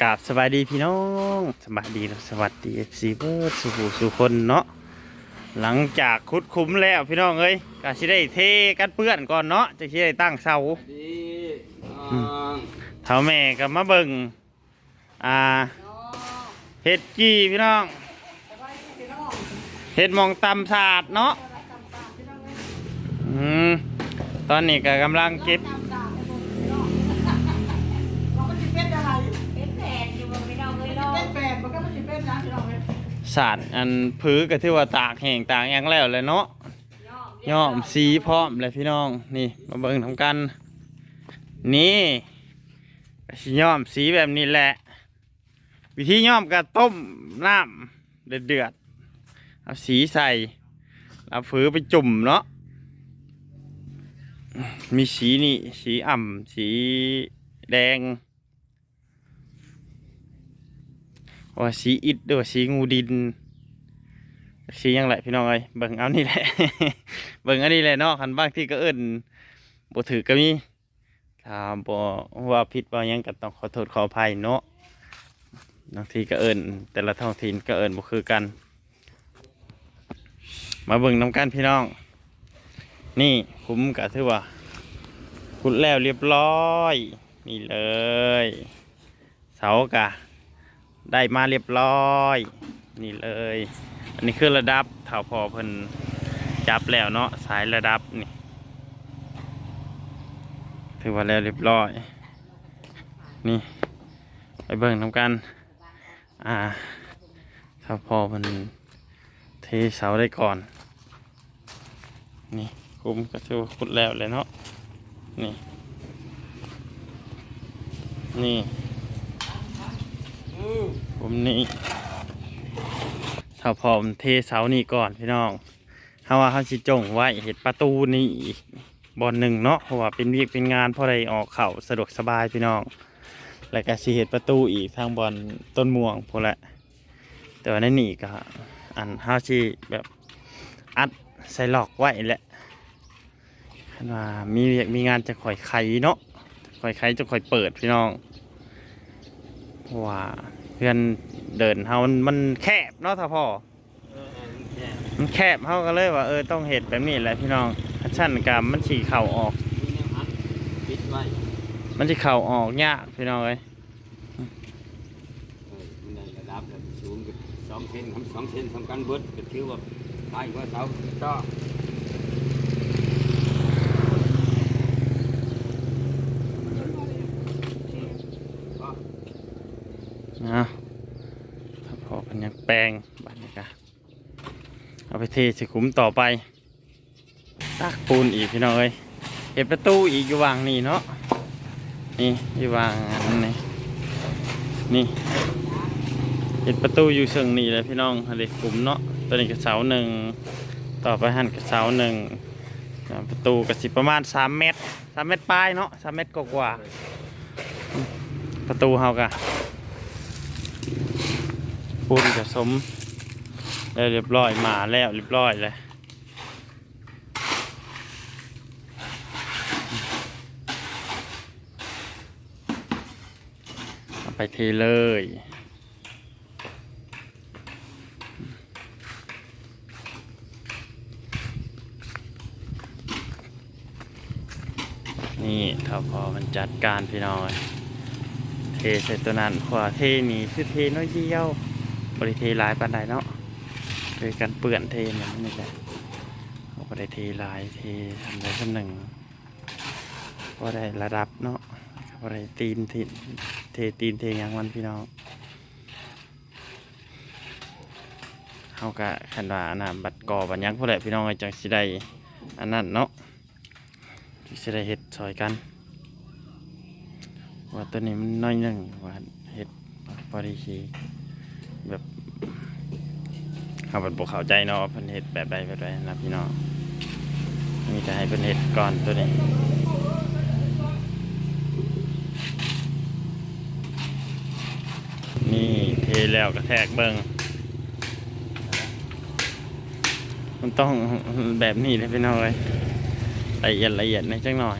กราบสบายดีพี่น้องสบายดีและสวัสดีเอฟซีเบิร์ดสุขสุคนเนาะหลังจากคุดคุ้มแล้วพี่น้องเอ้ยก็สิได้เทกันเปื้อนก่อนเนาะจะสิได้ตั้งเสาดีน้องเท่าแม่ก็มาเบิ่งอ่าเฮ็ดกี้พี่น้องเฮ็ดหมองตำศาสตร์เนาะอืมตอนนี้ก็กำลังเก็บ ศาสตร์อันพื้นก็ที่ว่าตากแห้งตากหยังแล้วเลยเนาะย่อมสีพร้อมเลยพี่น้องนี่มาเบิ่งทำกัน นี่สิย่อมสีแบบนี้แหละ วิธีย่อมก็ต้มน้ำเดือดเดือดๆเอาสีใส่เอาฝือไปจุ่มเนาะมีสีนี่สีอ่ำสีแดง ว่าสีอิดด้วยสีงูดินสียังแหละพี่น้องเอ้ยเบิ่งเอานี่แหละ เบิ่งอันนี้แหละเนาะคันบ้างที่ก็เอิ้นบ่ถือก็มีถ้าบ่ว่าผิดว่ายังก็ต้องขอโทษขออภัยเนาะบางทีก็เอิ้นแต่ละท้องถิ่นก็เอิ้นบ่คือกัน มาเบิ่งนํกันพี่น้อง นี่ผมก็ถือว่าขุดแล้วเรียบร้อย นี่เลย เสากะ ได้มาเรียบร้อย นี่เลย อันนี้คือระดับเท่าพอเพิ่นจับแล้วเนาะสายระดับนี่ถือว่าแล้วเรียบร้อย นี่ไปเบิ่งทำกัน อ่าถ้าพอเพิ่นเทเสาได้ก่อน นี่คุมก็ถือว่าขุดแล้วเลยเนาะนี่ นี่ ผมนี่ถ้าพร้อมเทเสานี่ก่อนพี่น้องเฮาว่าเฮาสิจงไว้เห็ดประตูนี่อีกบอนหนึ่งเนาะเพราะว่าเป็นเวียกเป็นงานพอได้ออกเข่าสะดวกสบายพี่น้อง แล้วก็สิเห็ดประตูอีกทางบอนต้นม่วงพวกแหละแต่ว่าในนี่ก็อันเฮาสิแบบอัดใส่หลอกไว้แหละคันว่ามีเวียกมีงานจะข่อยไข่เนาะข่อยไข่จะข่อยเปิดพี่น้องเพราะว่า เพื่อนเดินเฮามันมันแคบเนาะท่าพ่อเออแย่มันแคบเฮาก็เลยว่าเออต้องเห็ดแบบนี้แหละพี่น้องถ้าชั้นกามมันฉีเข่าออกมีแนวหันปิดไว้มันจะเข่าออกยากพี่น้องเอ้ยเออมันได้ระดับแบบสูงกับสองเซนทำสองเซนทำกันเบิดก็ถือว่าตายกว่าเสาต่อ นะถ้าพอมันยัง แปลงบัดนี้กะเอาไปเทส่ขุมต่อไปตักปูนอีกพี่น้องเอ้ยเห็ดประตูอีกอยู่วางนี่เนาะนี่อยู่วางอันนี้นี่เห็ดประตูอยู่เชิงนี่เลยพี่น้องอันนี้ขุมเนาะตัวนี้ก็เสาหนึ่งต่อไปหันกับเสาหนึ่งประตูก็สิประมาณสามเมตรสามเมตรปลายเนาะสามเมตรกว่าประตูเฮากะ ปูนผสมแล้วเรียบร้อยมาแล้วเรียบร้อยเลยไปเทเลยนี่ถ้าพอมันจัดการพี่น้อย เทใส่ตัวนั้นขวาเทนี่คือเทน้อยเดียว บริเทหลายปานใดเนาะคือการเปื่อนเทมันนี่แหละเขาบริเทหลายเททำได้สักหนึ่งก็ได้ระดับเนาะก็ได้ตีนเทเทตีนเทอย่างมันพี่น้องเขากะขันว่าน่ะบัดกอบัดยังพวกแหละพี่น้องไอ้จังสิได้อันนั้นเนาะที่สิได้เฮ็ดซอยกัน ว่าตัวนี้มันน้อยหนึ่งว่าเห็ดพอดีชีแบบ เขาเป็นบกเขาใจเนาะเพิ่นเห็ดแบบใดแบบใดนะพี่น้องมีแต่ให้เพิ่นเห็ดก่อนตัวนี้นี่เทแล้วกระแทกเบิงมันต้องแบบนี้เลยพี่น้องเลยละเอียดละเอียดในจังหน่อย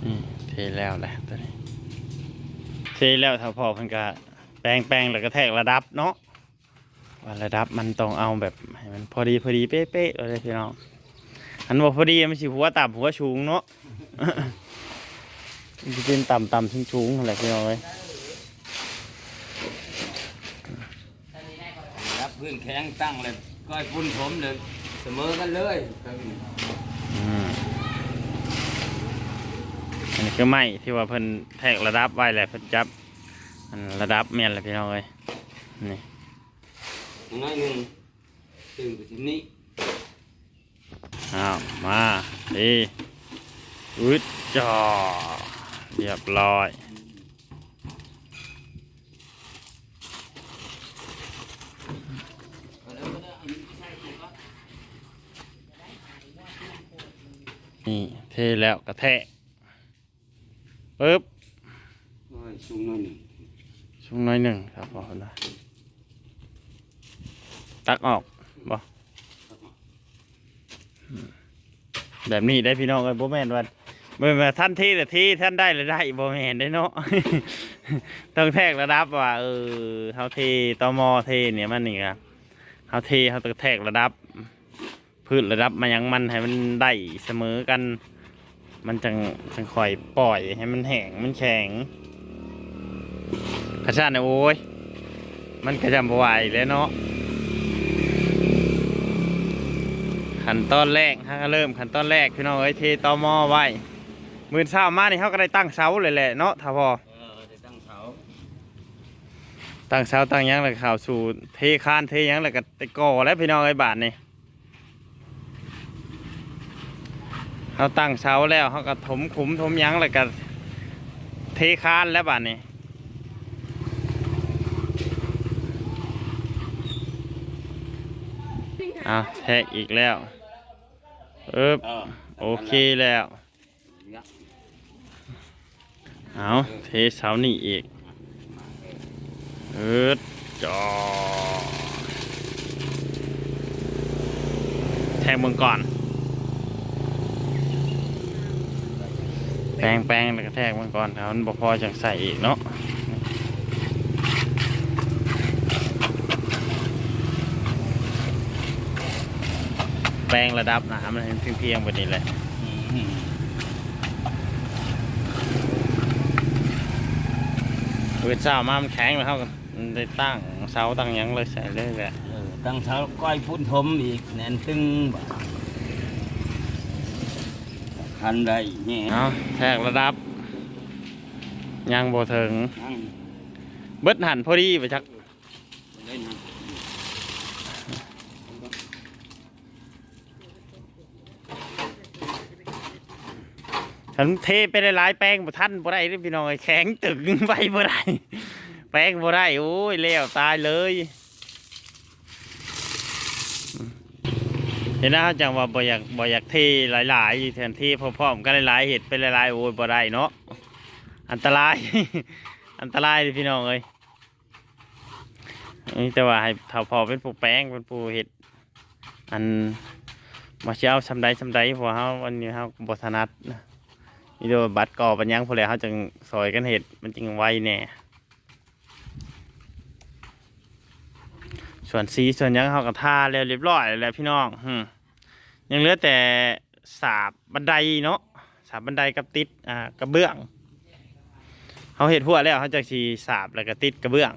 เเทแล้วแหละตัวนี้ แล้วถ้าพอเพิ่นก็แปลงแปลงแล้วก็แทกระดับเนาะว่าระดับมันต้องเอาแบบให้มันพอดีพอดีเป๊ะๆเลยพี่น้องอันว่าพอดีมันสิหัวต่ำหัวสูงเนาะมันจะเป็นต่ำต่ำสูงสูงๆอะไรพี่น้องเลยรับพื้นแข็งตั้งเลยก้อยพุ่นผมเลยเสมอกันเลยครับอืม อันนี้คือไม้ที่ว่าเพิ่นแทกระดับไว้แหละเพิ่นจับอันระดับเมียนแหละพี่น้องเลยนี่น้อยหนึ่งตื่นไปที่นี้อ้าวมาดีอึดจ่อเรียบร้อยนี่เทแล้วกระแทก ปึ๊บน้อยสูงน้อยหนึ่งช่วงน้อยหนึ่งครับพอนะตักออกบ่อืมแบบนี้ได้พี่น้องกันโบแมนว่าบ่แม่นว่าท่านที่แต่ที่ท่านได้เลยได้โบแมนได้เนาะต้องแทกระดับว่าเออเฮาเทตมเทเนี่ยมันนี่ครับเฮาเทเฮาต้องแทกระดับพืชระดับมายังมันให้มันได้เสมอกัน มันจังจังคอยปล่อยให้มันแห้งมันแข็งขชาติเนี่ยโอ้ย มันกระจำบไหวแล้วเนาะขั้นตอนแรกฮะก็เริ่มขั้นตอนแรกพี่น้องเอ้ยเทตอมอไว้มือเช้ามานี่เขาก็ได้ตั้งเสาเลยแหละเนาะถ้าพอเออจะตั้งเสาตั้งเสาตั้งหยังแล้วก็ข่าวสู่เทคานเทหยังแล้วก็ตะก่อแล้วพี่น้องไอ้ยบาทนี่ เขาตั้งเสาแล้วเขาก็ถมขุมถมหยังแล้วก็เทคานแล้วบาทนี่อะแทกอีกแล้วเอ๊บเออโอเคแล้วเอาเทเสานี่อีกเอิดจอแทงเมืองก่อน แปลงแปลงแล้วก็แทงเมืองก่อนถ้ามันบ่พอจังใส่อีกเนาะแปลงระดับน้ำมันให้เพียงๆแบบนี้แหละอืมเวทเช้ามามันแข็งแล้วเขาก็ได้ตั้งเสาตั้งหยังเลยใส่เลยแหละเออตั้งเสาก้อยพุ่นผมอีกแน่นตึงบ่ คันได้เนี่ยเอาแทกระดับ ยังโบถึงนั่งเบิดหันพอดีไปจักได้นะฉันเทไปหลายๆแป้งบ่ทันบ่ได้เด้อพี่น้องไอ้แข็งตึงไปบ่ได้ แป้งบ่ได้ โอ้ยแล้วตายเลย เห็นนะจังว่าบ่อยากบ่อยากเทหลายๆแทนที่พร้อมๆกันหลายๆเห็ดไปหลายๆโอ้ยบ่ได้เนาะอันตราย อันตรายเลยพี่น้องเอ้ยนี่แต่ว่าให้เท่าพอเป็นผู้แป้งเป็นผู้เห็ดอันมาเช้าซำใดซำใดพราะเฮาวันนี้เฮาบ่ถนัดนี่โดยบัตรก่อปัญญังพอแล้วเฮาจึงซอยกันเห็ดมันจึงไวแน่ส่วนสีส่วนยังเฮาก็ทาแล้วเรียบร้อยแล้วพี่น้องหึ ยังเหลือแต่สาบบันไดเนาะสาบบันไดกับติดอ่ากระเบื้องเขาเห็ดหัวแล้วเขาจักสิสาบแล้วก็ติดกระเบื้อง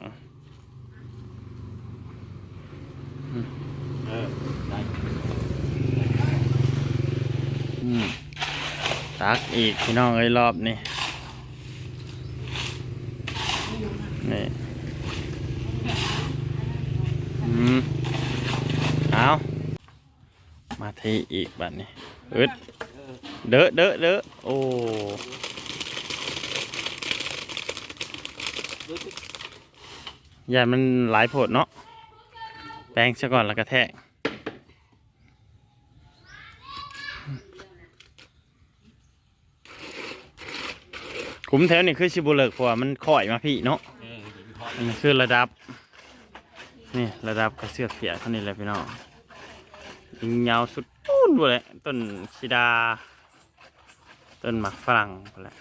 อืมตักอีกพี่น้องเอ้ยรอบนี้อืมเอามาเทอีกบัดนี้อึดเด้อเด้อเด้อโอ้ยามันหลายผดเนาะแปรงซะก่อนแล้วก็แทกขุมแถวนี่คือชิบุเลิกพวมันข่อยมาพี่เนาะอันนี้คือระดับ นี่ระดับกระเสือกเปียเท่านี้แหละพี่น้องยิงยาวสุด ต้นบ่และต้นชิดา ต้นหมากฝรั่งบ่แหละ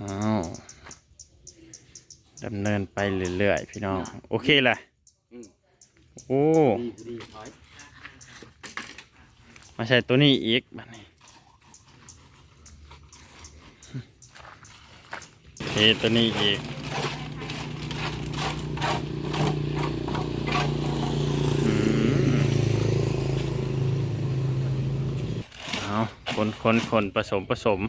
อ้าดำเนินไปเรื่อยๆพี่น้อง โอเคแหละโอ้มาใช้ตัวนี้อีกบัดนี้ เทตัวนี้อีกอืมเอาคนคนคนผสมผสม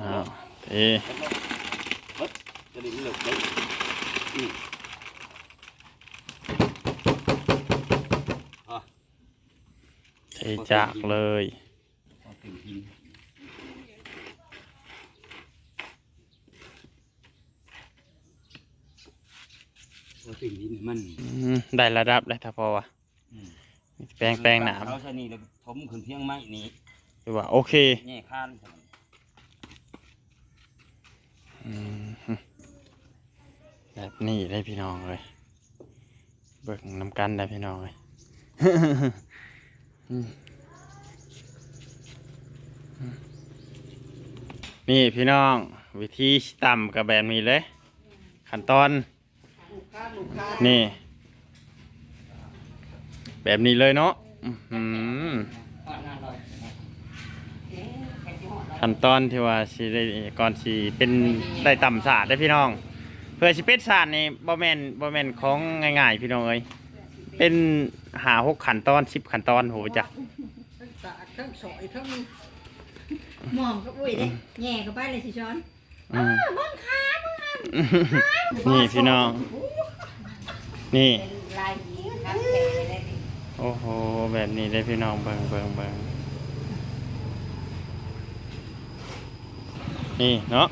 อ้าวเท เฮ้ยจะได้เลิกได้อืมอะ เทจากเลยเอาถึงหินเอาถึงหินมันอืมได้ระดับเลยถ้าพอวะอืมแปลงแปลงหนามเขาใช้นี่แล้วก็ถมขึ้นเพียงไม้นี่หรือว่าโอเคแง่ข้านอืมแบบนี้ได้พี่น้องเลย เบิกน้ำกันได้พี่น้องเลยอืม นี่พี่น้อง วิธีต่ำกับแบบนี้เลย ขั้นตอน นี่ แบบนี้เลยเนาะอื้อหือขั้นตอนที่ว่าสิได้ก่อนสิเป็นได้ต่ำศาสตร์ได้พี่น้อง เพื่อสิเป็นศาสตร์นี่บ่แม่นบ่แม่นของง่ายๆพี่น้องเอ้ยเป็น หาหกขั้นตอนสิบขั้นตอนโหจ้ะทั้งสาดทั้งสอยทั้งหมอมก็อุ้ยเลยแง่ก็ไปเลยสิช้อนอืมมึงขามึงนี่พี่น้อง นี่เป็นลายยิงครับแผลเลยดิโอ้โห แบบนี้ได้พี่น้องเบิงเบิงเบิงนี่เนาะ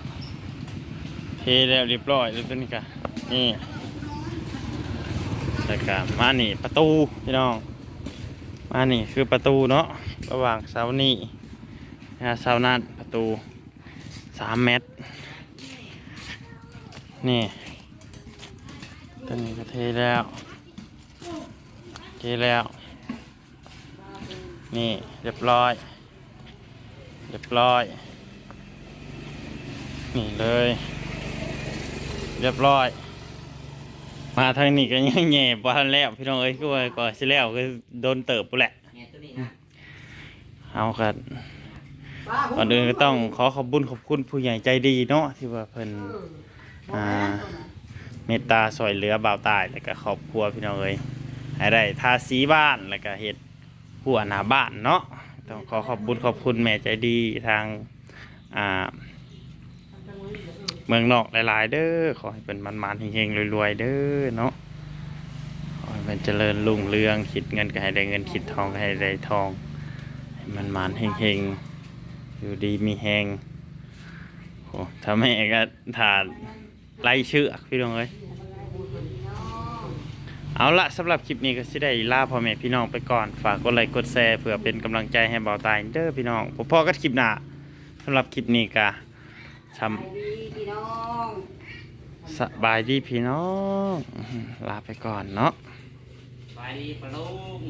เทแล้วเรียบร้อยแล้วตัวนี้กะนี่ แล้วก็มานี่ประตูพี่น้อง มานี่คือประตูเนาะระหว่างเสานี่นะเสานั่นประตูสามเมตร นี่ตัวนี้ก็เทแล้วเทแล้ว นี่เรียบร้อย เรียบร้อย นี่เลย เรียบร้อย มาทางนี้ก็ยังแง่บทันแล้วพี่น้องเอ้ยก็ว่าก่อนสิแล้วก็โดนเติบปุ๊แหละแง่ตัวนี้นะเอากันก่อนอื่นก็ต้องขอขอบคุญขอบคุณผู้ใหญ่ใจดีเนาะที่ว่าเพิ่นอ่าเมตตาสอยเหลือบ่าวตายแล้วก็ครอบครัวพี่น้องเอ้ยให้ได้ทาสีบ้านแล้วก็เฮ็ดหัวหน้าบ้านเนาะต้องขอขอบคุญขอบคุณแม่ใจดีทางอ่า เมืองนอกหลาย ๆ เด้อขอให้เป็นมันๆเฮงๆรวยๆเด้อเนาะขอให้เป็นเจริญรุ่งเรืองคิดเงินก็ให้ได้เงินคิดทองก็ให้ได้ทองให้มันมันเฮงๆอยู่ดีมีแหงโอ้ถ้าแม่ก็ถาดไล่เชื่อพี่น้องเอ้ยเอาละสำหรับคลิปนี้ก็สิได้ลาพ่อแม่พี่น้องไปก่อน ฝากกดไลค์กดแชร์เพื่อเป็นกำลังใจให้เบาตายเด้อพี่น้องพบพ่อกันคลิปหน้าสำหรับคลิปนี้ก็ทไปดีพี่ น้องำสบายดีพี่น้อง ลาไปก่อนเนาะ ไปดีปะลุง